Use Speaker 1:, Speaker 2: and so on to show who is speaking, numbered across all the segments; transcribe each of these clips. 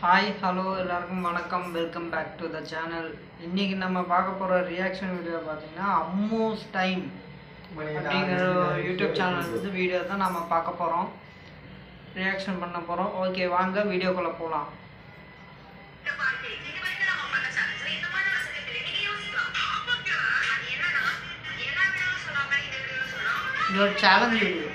Speaker 1: Hi hello எல்லாருக்கும் வணக்கம். Welcome back to the channel இன்றைக்கி நம்ம பார்க்க போகிற ரியாக்ஷன் வீடியோ பார்த்தீங்கன்னா அம்மூஸ் டைம் அப்படிங்கிற யூடியூப் சேனல் வந்து வீடியோ தான் நம்ம பார்க்க போகிறோம் ரியாக்ஷன் பண்ண போகிறோம் ஓகே வாங்க வீடியோக்குள்ளே போகலாம் இது ஒரு challenge video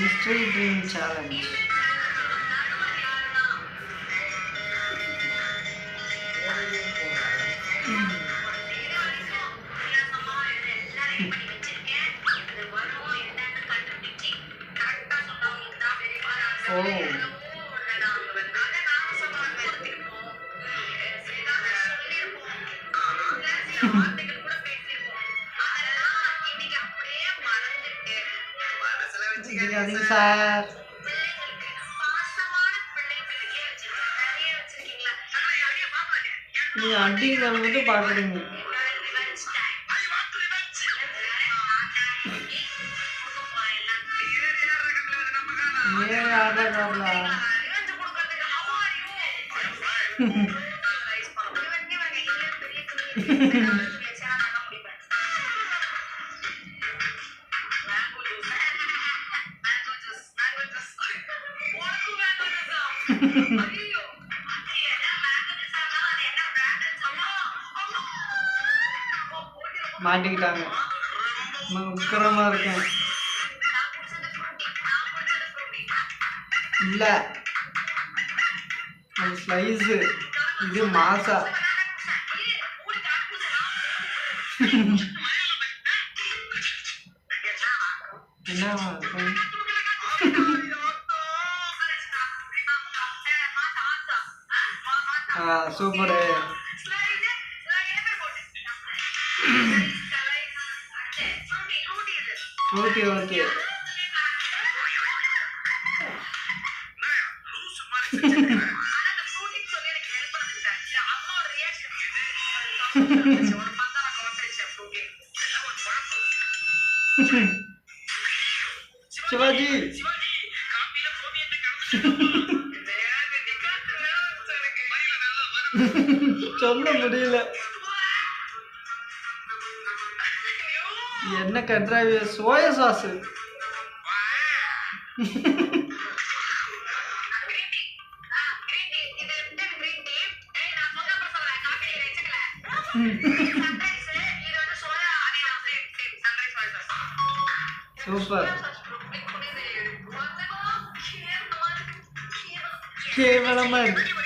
Speaker 1: Mystery Dream Challenge. Oh. Mm-hmm. Sir நீங்கள் அடிங்கிறத மட்டும் பார்க்குறீங்க ஏன் ஆடுறா காடலா மாட்டிக்கிட்டாங்க. உக்கரமா இருக்கேன். இல்ல. அது ஸ்லைஸு இது மாசா. என்ன சூப்பரு. Okay okay Sivaji. சொல்ல முடியல என்ன கன்றாவி சோய சாஸ் சூப்பர் கேவலமா இருக்கு எனக்கு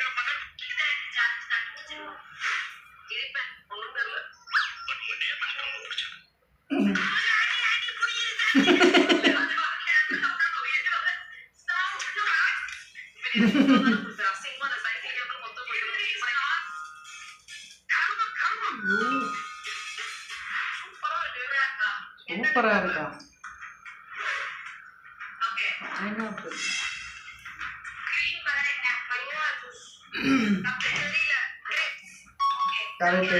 Speaker 1: சூப்பரா இருக்கா? கரெக்டு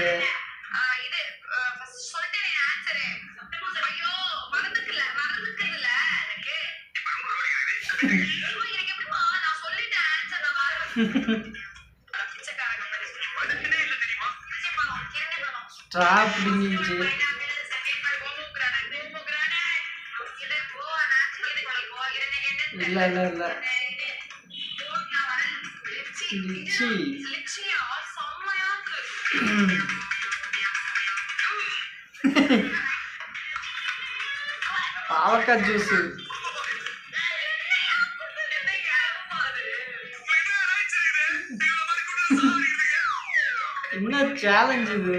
Speaker 1: ஸ்ட்ரா பிடிங்கிச்சு இல்ல இல்ல இல்ல. லிச்சி. பாவக்காய் ஜூஸ். என்ன சேலஞ்ச் இது?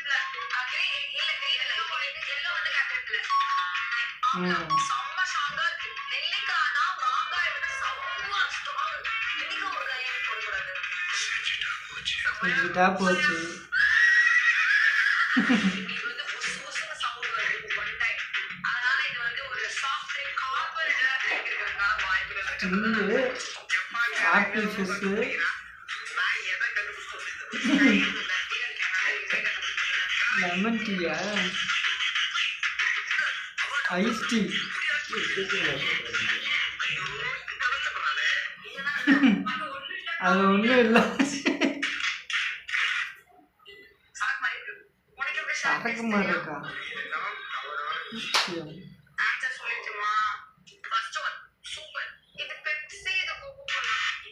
Speaker 1: செம்ம ஸ்ட்ராங்கா இருக்கு. நெல்லிக்காய் தான் மாங்காய் விட செம்ம ஸ்ட்ராங் நெல்லிக்காய் ஒரு காய் போடக்கூடாது
Speaker 2: செஞ்சுட்டா போச்சு. ஆப்பிள் லெமன் டீயா ஐஸ் டீ அது ஒன்றும் இல்லை.
Speaker 1: மாதிரி இருக்கு?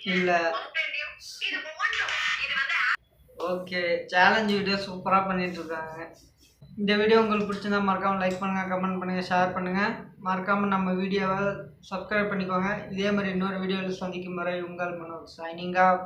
Speaker 2: இல்லை. ஓகே சேலஞ்ச் வீடியோ சூப்பராக பண்ணிட்டு இருக்காங்க. இந்த வீடியோ உங்களுக்கு பிடிச்சிருந்தா மறக்காமல் லைக் பண்ணுங்கள் கமெண்ட் பண்ணுங்கள் ஷேர் பண்ணுங்கள் மறக்காமல் நம்ம வீடியோவை சப்ஸ்கிரைப் பண்ணிக்கோங்க. இதே மாதிரி இன்னொரு வீடியோவில் சந்திக்கும் வரை உங்கள் மனோ சைனிங் ஆஃப்